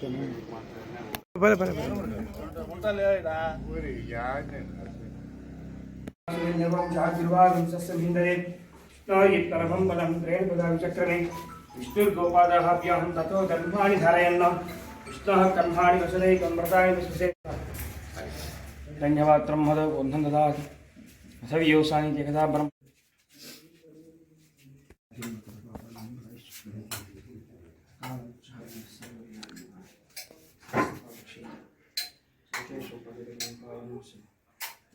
ಬರ ಬರ ರ್ವಂ ಬಲಂ ರೇಣುಪದಾಚಕ್ರಮೆ ವಿಷ್ಣುರ್ಗೋಪಾದಾಭ್ಯಾಂ ತಥೋ ಗರ್ಭಾಣಿ ಧಾರಯನ್ನ ವಿಷ್ಣುಃ ಕರ್ಮಾಣಿ ವಸದೆ ಕಮೃತಾಯ ವಸಸೆ ಧನ್ಯವಾತ್ರಂ ಮದ ಬಂಧಂ ದದಾತಿ ಸವಿಯೋಸಾನಿ ಜಗದಾ ಬ್ರಹ್ಮ Thank you.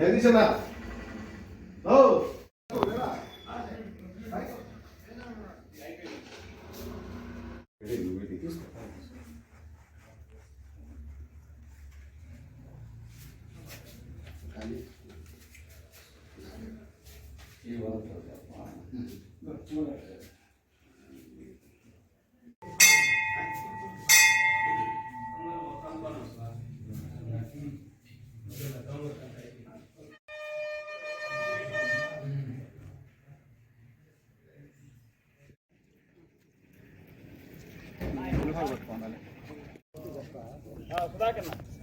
జగదీశ్ అన్న ఓ ఈ వరకు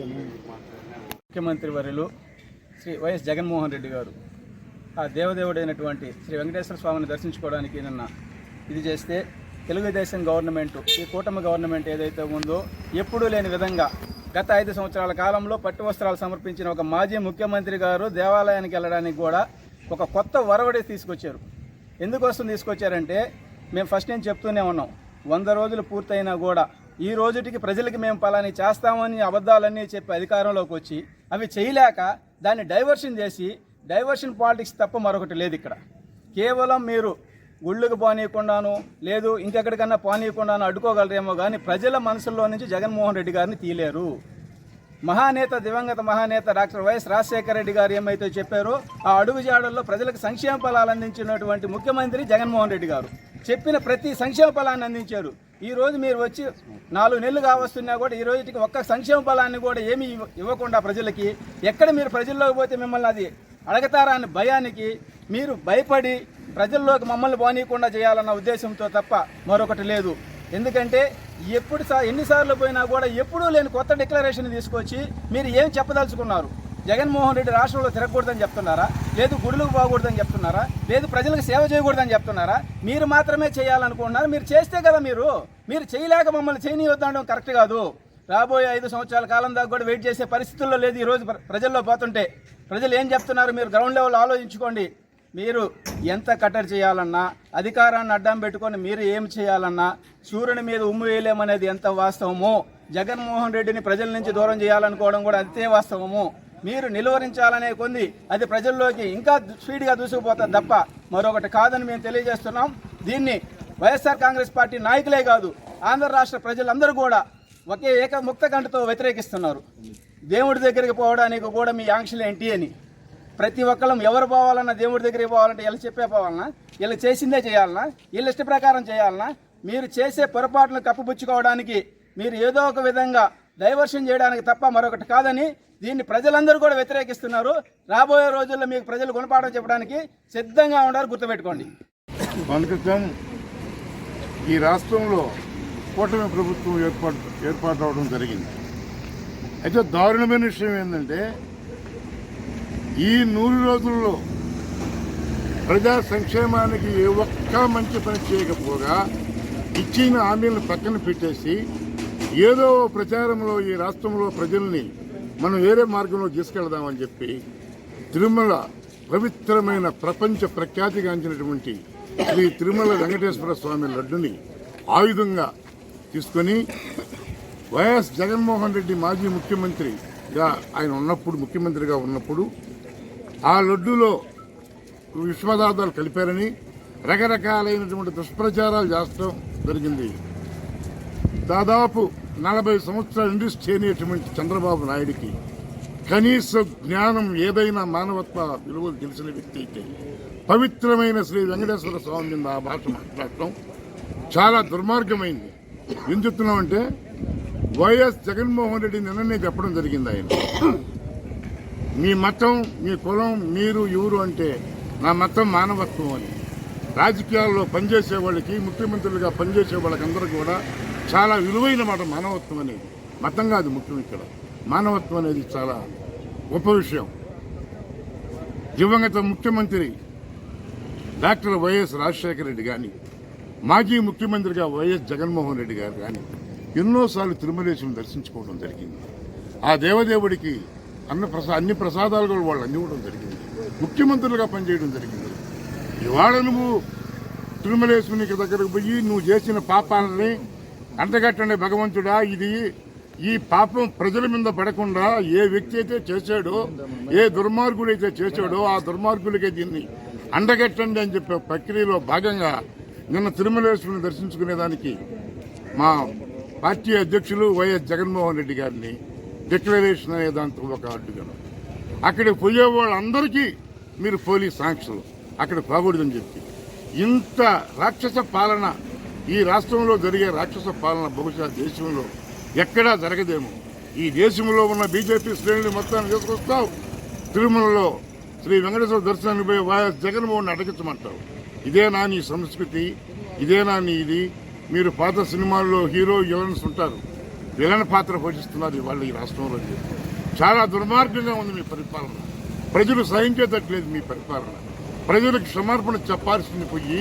ముఖ్యమంత్రి వర్యులు శ్రీ వైఎస్ జగన్మోహన్ రెడ్డి గారు. ఆ దేవదేవుడైనటువంటి శ్రీ వెంకటేశ్వర స్వామిని దర్శించుకోవడానికి నిన్న ఇది చేస్తే తెలుగుదేశం గవర్నమెంట్ ఈ కూటమి గవర్నమెంట్ ఏదైతే ఉందో ఎప్పుడూ లేని విధంగా గత ఐదు సంవత్సరాల కాలంలో పట్టు వస్త్రాలు సమర్పించిన ఒక మాజీ ముఖ్యమంత్రి గారు దేవాలయానికి వెళ్ళడానికి కూడా ఒక కొత్త వరవడి తీసుకొచ్చారు. ఎందుకోసం తీసుకొచ్చారంటే మేము ఫస్ట్ నేను చెప్తూనే ఉన్నాం. వంద రోజులు పూర్తయినా కూడా ఈ రోజుటికి ప్రజలకి మేము పలాని చేస్తామని అబద్ధాలన్నీ చెప్పి అధికారంలోకి వచ్చి అవి చేయలేక దాన్ని డైవర్షన్ చేసి డైవర్షన్ పాలిటిక్స్ తప్ప మరొకటి లేదు ఇక్కడ. కేవలం మీరు గుళ్ళకు పోనీయకుండాను లేదు ఇంకెక్కడికన్నా పోనీయకుండాను అడ్డుకోగలరేమో కానీ ప్రజల మనసుల్లో నుంచి జగన్మోహన్ రెడ్డి గారిని తీలేరు. మహానేత దివంగత మహానేత డాక్టర్ వైఎస్ రాజశేఖర రెడ్డి గారు ఏమైతే చెప్పారో ఆ అడుగుజాడల్లో ప్రజలకు సంక్షేమ ఫలాలు అందించినటువంటి ముఖ్యమంత్రి జగన్మోహన్ రెడ్డి గారు. చెప్పిన ప్రతి సంక్షేమ ఫలాన్ని అందించారు. ఈరోజు మీరు వచ్చి నాలుగు నెలలు కావస్తున్నా కూడా ఈ రోజుకి ఒక్క సంక్షేమ బలాన్ని కూడా ఏమీ ఇవ్వకుండా ప్రజలకి ఎక్కడ మీరు ప్రజల్లోకి పోతే మిమ్మల్ని అది అడగతారా అనే భయానికి మీరు భయపడి ప్రజల్లోకి మమ్మల్ని పోనీయకుండా చేయాలన్న ఉద్దేశంతో తప్ప మరొకటి లేదు. ఎందుకంటే ఎప్పుడు సా ఎన్నిసార్లు పోయినా కూడా ఎప్పుడూ లేని కొత్త డిక్లరేషన్ తీసుకొచ్చి మీరు ఏం చెప్పదలుచుకున్నారు? జగన్మోహన్ రెడ్డి రాష్ట్రంలో తిరగకూడదని చెప్తున్నారా? లేదు గుడులకు పోకూడదని చెప్తున్నారా? లేదు ప్రజలకు సేవ చేయకూడదని చెప్తున్నారా? మీరు మాత్రమే చేయాలనుకుంటున్నారు. మీరు చేస్తే కదా మీరు. మీరు చేయలేక మమ్మల్ని చేయనివద్దడం కరెక్ట్ కాదు. రాబోయే ఐదు సంవత్సరాల కాలం దాకా కూడా వెయిట్ చేసే పరిస్థితుల్లో లేదు ఈరోజు ప్ర- ప్రజల్లో పోతుంటే. ప్రజలు ఏం చెప్తున్నారు? మీరు గ్రౌండ్ లెవెల్ ఆలోచించుకోండి. మీరు ఎంత కట్టడి చేయాలన్నా అధికారాన్ని అడ్డం పెట్టుకొని మీరు ఏం చేయాలన్నా సూర్యుని మీద ఉమ్ము వేయలేమనేది ఎంత వాస్తవమో జగన్మోహన్ రెడ్డిని ప్రజల నుంచి దూరం చేయాలనుకోవడం కూడా అంతే వాస్తవము మీరు నిలువరించాలనే కొంది అది ప్రజల్లోకి ఇంకా స్పీడ్గా దూసుకుపోతుంది తప్ప మరొకటి కాదని మేము తెలియజేస్తున్నాం. దీన్ని వైఎస్ఆర్ కాంగ్రెస్ పార్టీ నాయకులే కాదు ఆంధ్ర రాష్ట్ర ప్రజలందరూ కూడా ఒకే ఏక ముక్త కంటతో వ్యతిరేకిస్తున్నారు. దేవుడి దగ్గరికి పోవడానికి కూడా మీ ఆంక్షలు ఏంటి అని. ప్రతి ఒక్కళ్ళం ఎవరు పోవాలన్నా దేవుడి దగ్గరికి పోవాలంటే వీళ్ళు చెప్పే పోవాలన్నా వీళ్ళు చేసిందే చేయాలన్నా వీళ్ళ ఇష్ట ప్రకారం చేయాలన్నా మీరు చేసే పొరపాట్లను కప్పుపుచ్చుకోవడానికి మీరు ఏదో ఒక విధంగా డైవర్షన్ చేయడానికి తప్ప మరొకటి కాదని దీన్ని ప్రజలందరూ కూడా వ్యతిరేకిస్తున్నారు. రాబోయే రోజుల్లో మీకు ప్రజలు గుణపాఠం చెప్పడానికి సిద్ధంగా ఉండాలి గుర్తుపెట్టుకోండి. క్రితం ఈ రాష్ట్రంలో కూటమి ప్రభుత్వం ఏర్పాటు ఏర్పాటు అవడం జరిగింది. అయితే దారుణమైన విషయం ఏంటంటే ఈ నూరు రోజుల్లో ప్రజా సంక్షేమానికి ఏ ఒక్క మంచి పని చేయకపోగా ఇచ్చిన హామీలను పక్కన పెట్టేసి ఏదో ప్రచారంలో ఈ రాష్ట్రంలో ప్రజల్ని మనం వేరే మార్గంలో తీసుకెళ్దామని చెప్పి తిరుమల పవిత్రమైన ప్రపంచ ప్రఖ్యాతిగాంచినటువంటి శ్రీ తిరుమల వెంకటేశ్వర స్వామి లడ్డుని ఆయుధంగా తీసుకొని వైఎస్ జగన్మోహన్ రెడ్డి మాజీ ముఖ్యమంత్రిగా ఆయన ఉన్నప్పుడు ముఖ్యమంత్రిగా ఉన్నప్పుడు ఆ లడ్డులో విశ్వదార్థాలు కలిపారని రకరకాలైనటువంటి దుష్ప్రచారాలు చేస్తూ జరిగింది. దాదాపు నలభై సంవత్సరాల నుండి చేయనటువంటి చంద్రబాబు నాయుడికి కనీస జ్ఞానం ఏదైనా మానవత్వ విలువలు తెలిసిన వ్యక్తి అయితే పవిత్రమైన శ్రీ వెంకటేశ్వర స్వామి మీద ఆ భాష మాట్లాడటం చాలా దుర్మార్గమైంది. ఏం చెప్తున్నామంటే వైఎస్ జగన్మోహన్ రెడ్డి నిన్ననే చెప్పడం జరిగింది ఆయన. మీ మతం మీ కులం మీరు ఎవరు అంటే నా మతం మానవత్వం అని. రాజకీయాల్లో పనిచేసే వాళ్ళకి ముఖ్యమంత్రులుగా పనిచేసే వాళ్ళకందరూ కూడా చాలా విలువైన మాట మానవత్వం అనేది. మతం కాదు ముఖ్యం ఇక్కడ. మానవత్వం అనేది చాలా గొప్ప విషయం. దివంగత ముఖ్యమంత్రి డాక్టర్ వైఎస్ రాజశేఖర రెడ్డి కానీ మాజీ ముఖ్యమంత్రిగా వైఎస్ జగన్మోహన్ రెడ్డి గారు కానీ ఎన్నోసార్లు తిరుమలేశ్వరం దర్శించుకోవడం జరిగింది. ఆ దేవదేవుడికి అన్న ప్రసా అన్ని ప్రసాదాలు కూడా వాళ్ళు అందివ్వడం జరిగింది. ముఖ్యమంత్రులుగా పనిచేయడం జరిగింది. ఇవాళ నువ్వు తిరుమలేశ్వరునికి దగ్గరకు పోయి నువ్వు చేసిన పాపాలని అంటగట్టండి భగవంతుడా ఇది ఈ పాపం ప్రజల మీద పడకుండా ఏ వ్యక్తి అయితే చేశాడో ఏ దుర్మార్గుడు అయితే చేశాడో ఆ దుర్మార్గులకే దీన్ని అండగట్టండి అని చెప్పే ప్రక్రియలో భాగంగా నిన్న తిరుమలేశ్వరుని దర్శించుకునేదానికి మా పార్టీ అధ్యక్షులు వైఎస్ జగన్మోహన్ రెడ్డి గారిని డిక్లరేషన్ అనే దాంతో ఒక అడ్డుగా అక్కడికి పోయే వాళ్ళందరికీ మీరు పోలీస్ సాంక్షలు అక్కడ పోకూడదని చెప్పి. ఇంత రాక్షస పాలన ఈ రాష్ట్రంలో జరిగే రాక్షస పాలన బహుశా దేశంలో ఎక్కడా జరగదేమో. ఈ దేశంలో ఉన్న బీజేపీ శ్రేణులు మొత్తాన్ని తీసుకొస్తావు. తిరుమలలో శ్రీ వెంకటేశ్వర దర్శనానికి పోయి వైఎస్ జగన్మోహన్ అటగించమంటావు. ఇదేనా నీ సంస్కృతి ఇదేనా నీ ఇది. మీరు పాత సినిమాల్లో హీరో విలన్స్ ఉంటారు. విలన్ పాత్ర పోషిస్తున్నారు ఇవాళ ఈ రాష్ట్రంలో చాలా దుర్మార్గంగా ఉంది మీ పరిపాలన. ప్రజలు సహించేటట్లేదు మీ పరిపాలన. ప్రజలకు క్షమార్పణ చెప్పాల్సింది పోయి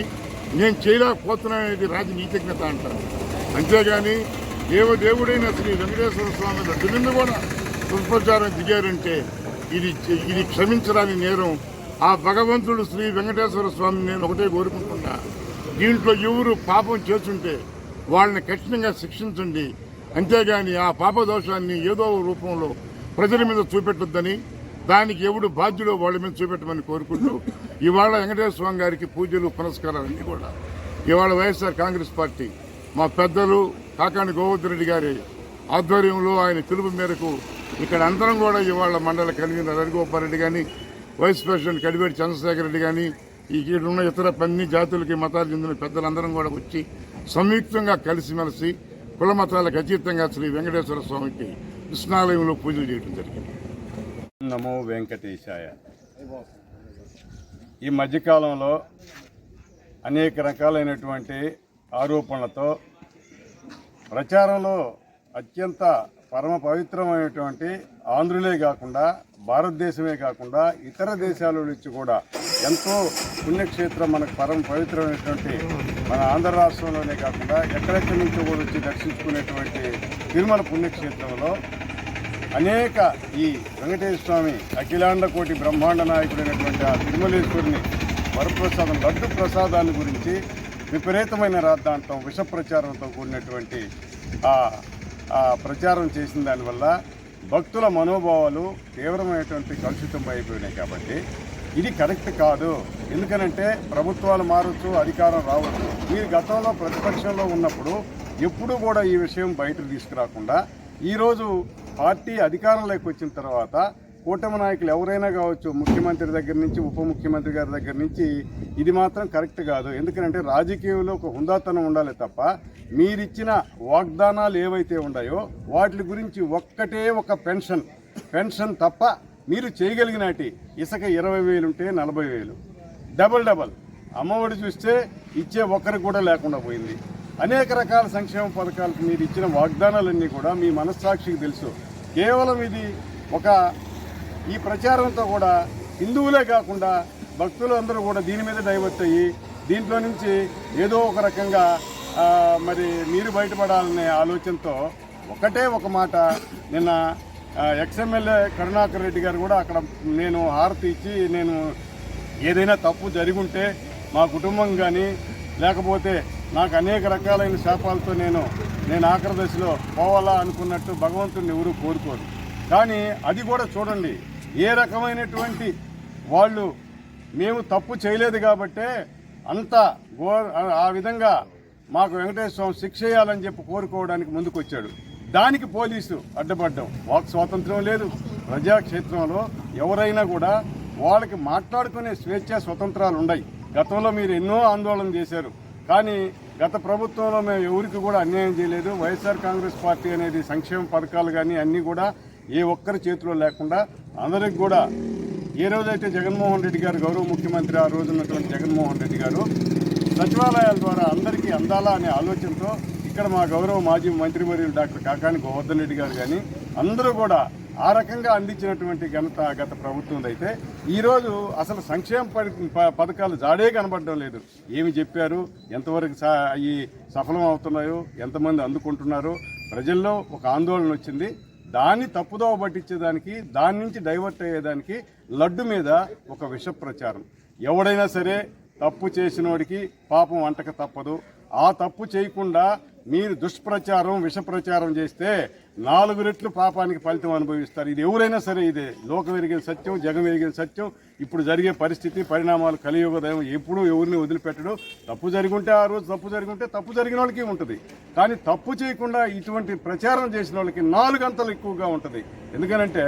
నేను చేయలేకపోతున్నాననేది రాజనీతిజ్ఞత అంటారు. అంతేగాని దేవదేవుడైన శ్రీ వెంకటేశ్వర స్వామి లడ్డు మీద కూడా దుష్ప్రచారం దిగారంటే ఇది ఇది క్షమించరాని నేరం. ఆ భగవంతుడు శ్రీ వెంకటేశ్వర స్వామి నేను ఒకటే కోరుకుంటున్నా. దీంట్లో ఎవరు పాపం చేస్తుంటే వాళ్ళని కఠినంగా శిక్షించండి. అంతేగాని ఆ పాప దోషాన్ని ఏదో రూపంలో ప్రజల మీద చూపెట్టొద్దని దానికి ఎవడు బాధ్యుడో వాళ్ళ మీద చూపెట్టమని కోరుకుంటూ ఇవాళ వెంకటేశ్వర స్వామి గారికి పూజలు పునస్కారాలన్నీ కూడా. ఇవాళ వైఎస్ఆర్ కాంగ్రెస్ పార్టీ మా పెద్దలు కాకాని గోవర్ధన్ రెడ్డి గారి ఆధ్వర్యంలో ఆయన పిలుపు మేరకు ఇక్కడ అందరం కూడా ఇవాళ మండల కన్వీనర్ హరిగోపాల్ రెడ్డి కానీ వైస్ ప్రెసిడెంట్ కడివేటి చంద్రశేఖర్ రెడ్డి కానీ ఈ ఇక్కడ ఉన్న ఇతర పన్ని జాతులకి మతాలు చెందిన పెద్దలందరం కూడా వచ్చి సంయుక్తంగా కలిసిమెలిసి కుల మతాలకు అతీతంగా శ్రీ వెంకటేశ్వర స్వామికి కృష్ణాలయంలో పూజలు చేయడం జరిగింది. నమో వెంకటేశాయ. ఈ మధ్యకాలంలో అనేక రకాలైనటువంటి ఆరోపణలతో ప్రచారంలో అత్యంత పరమ పవిత్రమైనటువంటి ఆంధ్రులే కాకుండా భారతదేశమే కాకుండా ఇతర దేశాల నుంచి కూడా ఎంతో పుణ్యక్షేత్రం మనకు పరమ పవిత్రమైనటువంటి మన ఆంధ్ర రాష్ట్రంలోనే కాకుండా ఎక్కడెక్కడి నుంచో కూడా వచ్చి దర్శించుకునేటువంటి తిరుమల పుణ్యక్షేత్రంలో అనేక ఈ వెంకటేశ్వర స్వామి అఖిలాండ కోటి బ్రహ్మాండ నాయకుడైనటువంటి ఆ తిరుమలేశ్వరుని వరప్రసాదం లడ్డు ప్రసాదాన్ని గురించి విపరీతమైన రాద్ధాంతం విష ప్రచారంతో కూడినటువంటి ఆ ఆ ప్రచారం చేసిన దానివల్ల భక్తుల మనోభావాలు తీవ్రమైనటువంటి కలుషితం అయిపోయినాయి కాబట్టి ఇది కరెక్ట్ కాదు. ఎందుకనంటే ప్రభుత్వాలు మారచ్చు అధికారం రావచ్చు. మీరు గతంలో ప్రతిపక్షంలో ఉన్నప్పుడు ఎప్పుడూ కూడా ఈ విషయం బయటకు తీసుకురాకుండా ఈరోజు పార్టీ అధికారంలోకి వచ్చిన తర్వాత కూటమి నాయకులు ఎవరైనా కావచ్చు ముఖ్యమంత్రి దగ్గర నుంచి ఉప ముఖ్యమంత్రి గారి దగ్గర నుంచి ఇది మాత్రం కరెక్ట్ కాదు. ఎందుకంటే రాజకీయంలో ఒక హుందాతనం ఉండాలి తప్ప మీరిచ్చిన వాగ్దానాలు ఏవైతే ఉన్నాయో వాటి గురించి ఒక్కటే ఒక పెన్షన్. పెన్షన్ తప్ప మీరు చేయగలిగినటి ఇసుక ఇరవై వేలు ఉంటే నలభై వేలు. Double double. అమ్మఒడి చూస్తే ఇచ్చే ఒక్కరికి కూడా లేకుండా పోయింది. అనేక రకాల సంక్షేమ పథకాలకు మీరు ఇచ్చిన వాగ్దానాలన్నీ కూడా మీ మనస్సాక్షికి తెలుసు. కేవలం ఇది ఒక ఈ ప్రచారంతో కూడా హిందువులే కాకుండా భక్తులు అందరూ కూడా దీని మీద డైవర్ట్ అయ్యి దీంట్లో నుంచి ఏదో ఒక రకంగా మరి మీరు బయటపడాలనే ఆలోచనతో ఒకటే ఒక మాట నిన్న ఎక్స్ఎమ్మెల్యే కరుణాకర్ రెడ్డి గారు కూడా అక్కడ నేను హారతి ఇచ్చి నేను ఏదైనా తప్పు జరిగి ఉంటే మా కుటుంబం కానీ లేకపోతే నాకు అనేక రకాలైన శాపాలతో నేను నేను ఆఖరి దశలో పోవాలా అనుకున్నట్టు భగవంతుడిని ఎవరు కోరుకోరు. కానీ అది కూడా చూడండి ఏ రకమైనటువంటి వాళ్ళు మేము తప్పు చేయలేదు కాబట్టే అంత గో ఆ విధంగా మాకు వెంకటేశ్వర స్వామి శిక్ష చేయాలని చెప్పి కోరుకోవడానికి ముందుకొచ్చాడు. దానికి పోలీసు అడ్డపడ్డం. వాక్ స్వాతంత్రం లేదు. ప్రజాక్షేత్రంలో ఎవరైనా కూడా వాళ్ళకి మాట్లాడుకునే స్వేచ్ఛ స్వతంత్రాలు ఉన్నాయి గతంలో మీరు ఎన్నో ఆందోళన చేశారు. కానీ గత ప్రభుత్వంలో మేము ఎవరికి కూడా అన్యాయం చేయలేదు. వైఎస్ఆర్ కాంగ్రెస్ పార్టీ అనేది సంక్షేమ పథకాలు కానీ అన్నీ కూడా ఏ ఒక్కరి చేతిలో లేకుండా అందరికి కూడా ఏ రోజైతే జగన్మోహన్ రెడ్డి గారు గౌరవ ముఖ్యమంత్రి ఆ రోజు ఉన్నటువంటి జగన్మోహన్ రెడ్డి గారు సచివాలయాల ద్వారా అందరికీ అందాలా అనే ఆలోచనతో ఇక్కడ మా గౌరవ మాజీ మంత్రివర్యులు డాక్టర్ కాకాని గోవర్ధన్ రెడ్డి గారు కానీ అందరూ కూడా ఆ రకంగా అందించినటువంటి ఘనత గత ప్రభుత్వం అయితే ఈరోజు అసలు సంక్షేమ ప- పథకాలు జాడే కనబడడం లేదు. ఏమి చెప్పారు? ఎంతవరకు సా అవి సఫలం అవుతున్నాయో ఎంతమంది అందుకుంటున్నారో? ప్రజల్లో ఒక ఆందోళన వచ్చింది. దాన్ని తప్పుదోవ పట్టించేదానికి దాని నుంచి డైవర్ట్ అయ్యేదానికి లడ్డు మీద ఒక విష ప్రచారం ఎవడైనా సరే తప్పు చేసినోడికి పాపం వంటక తప్పదు. ఆ తప్పు చేయకుండా మీరు దుష్ప్రచారం విషప్రచారం చేస్తే నాలుగు రెట్లు పాపానికి ఫలితం అనుభవిస్తారు. ఇది ఎవరైనా సరే ఇదే. లోకం ఎరిగిన సత్యం జగం ఎరిగిన సత్యం ఇప్పుడు జరిగే పరిస్థితి పరిణామాలు కలియుగ దైవం ఎప్పుడూ ఎవరిని వదిలిపెట్టడు. తప్పు జరిగుంటే ఆ రోజు తప్పు జరిగుంటే తప్పు జరిగిన వాళ్ళకి ఉంటుంది కానీ తప్పు చేయకుండా ఇటువంటి ప్రచారం చేసిన వాళ్ళకి నాలుగు అంతలు ఎక్కువగా ఉంటుంది. ఎందుకనంటే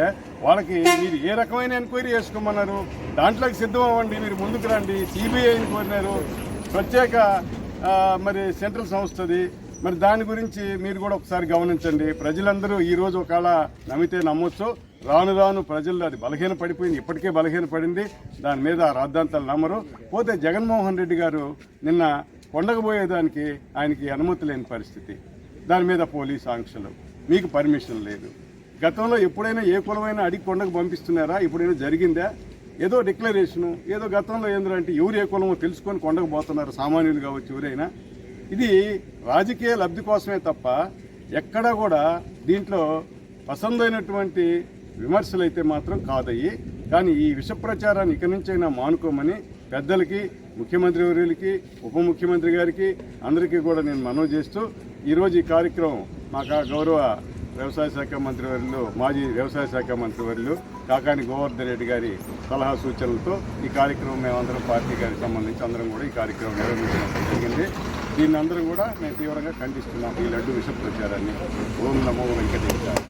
వాళ్ళకి మీరు ఏ రకమైన ఎంక్వైరీ చేసుకోమన్నారు? దాంట్లోకి సిద్ధం అవ్వండి మీరు ముందుకు రండి. సిబిఐని కోరినారు ప్రత్యేక మరి సెంట్రల్ సంస్థది. మరి దాని గురించి మీరు కూడా ఒకసారి గమనించండి. ప్రజలందరూ ఈ రోజు ఒకవేళ నమ్మితే నమ్మొచ్చు. రాను రాను ప్రజల్లో అది బలహీన పడిపోయింది. ఇప్పటికే బలహీన పడింది. దాని మీద ఆ రాద్ధాంతాలు నమ్మరు. పోతే జగన్మోహన్ రెడ్డి గారు నిన్న కొండకపోయేదానికి ఆయనకి అనుమతి లేని పరిస్థితి. దాని మీద పోలీస్ ఆంక్షలు. మీకు పర్మిషన్ లేదు. గతంలో ఎప్పుడైనా ఏ కులమైనా అడిగి కొండకు పంపిస్తున్నారా? ఇప్పుడైనా జరిగిందా? ఏదో డిక్లరేషను ఏదో గతంలో ఏంటంటే ఎవరు ఏ కులమో తెలుసుకొని కొండకు పోతున్నారు. సామాన్యులు కావచ్చు ఎవరైనా. ఇది రాజకీయ లబ్ధి కోసమే తప్ప ఎక్కడా కూడా దీంట్లో పసందైనటువంటి విమర్శలు అయితే మాత్రం కాదయ్యి. కానీ ఈ విష ప్రచారాన్ని ఇక నుంచైనా మానుకోమని పెద్దలకి ముఖ్యమంత్రి వర్యులకి ఉప ముఖ్యమంత్రి గారికి అందరికీ కూడా నేను మనవి చేస్తూ ఈరోజు ఈ కార్యక్రమం మాకు గౌరవ వ్యవసాయ శాఖ మంత్రి వర్యులు మాజీ వ్యవసాయ శాఖ మంత్రి వర్యులు కాకాని గోవర్ధన్ రెడ్డి గారి సలహా సూచనలతో ఈ కార్యక్రమం మేమందరం పార్టీ గారికి సంబంధించి అందరం కూడా ఈ కార్యక్రమం నిర్వహించడం జరిగింది. దీన్ని అందరం కూడా మేము తీవ్రంగా ఖండిస్తున్నాం. ఈ లడ్డు విష ప్రచారాన్ని ఓం నమో వెంకటేశ్వర